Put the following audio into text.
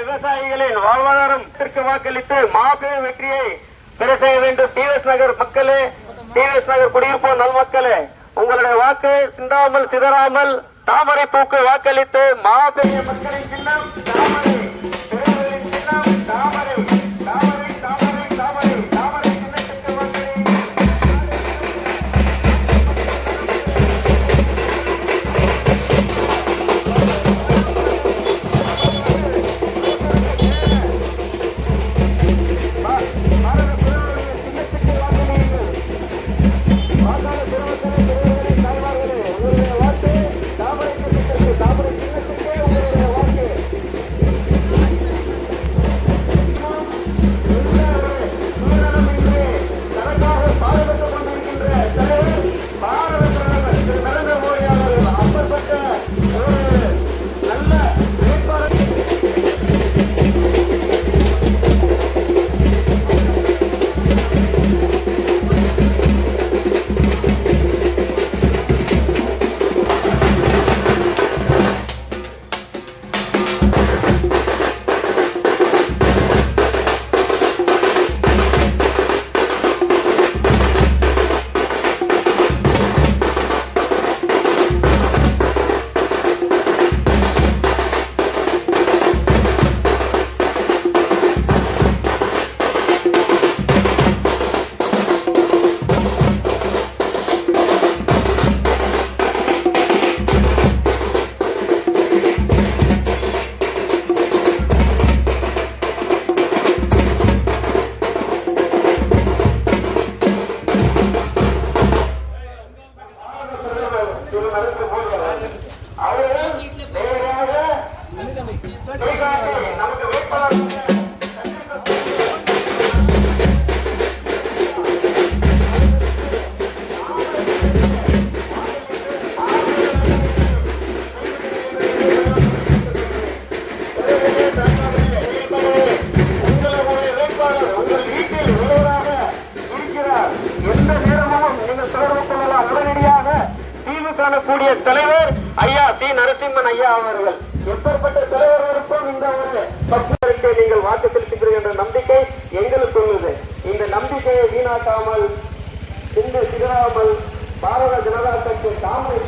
விவசாயிகளின் வாழ்வாதாரம் வாக்களித்து மாபெரும் வெற்றியை பெற செய்ய வேண்டும். டிவிஎஸ் நகர் மக்களே டிவிஎஸ் நகர் குடியிருப்போர் நல்மக்களே உங்களுடைய வாக்கு சிந்தாமல் சிதறாமல் தாமரை பூக்கு வாக்களித்து மாபெரிய மக்களின் சின்னம் திரு அவர்கள் நேரடியாக கைகாட்டி நமக்கு வேட்பாளர் இருக்கக்கூடிய தலைவர் ஐயா சி நரசிம்மன் ஐயா அவர்கள். எப்பேற்பட்ட தலைவர்களுக்கும் இந்த ஒரு பக்தருக்கு நீங்கள் வாக்கு செலுத்துகிறீர்கள் என்ற நம்பிக்கை எங்களுக்கு உள்ளது. இந்த நம்பிக்கையை வீணாக்காமல் இந்து சிதறாமல் பாரத ஜனதா கட்சி தாமரை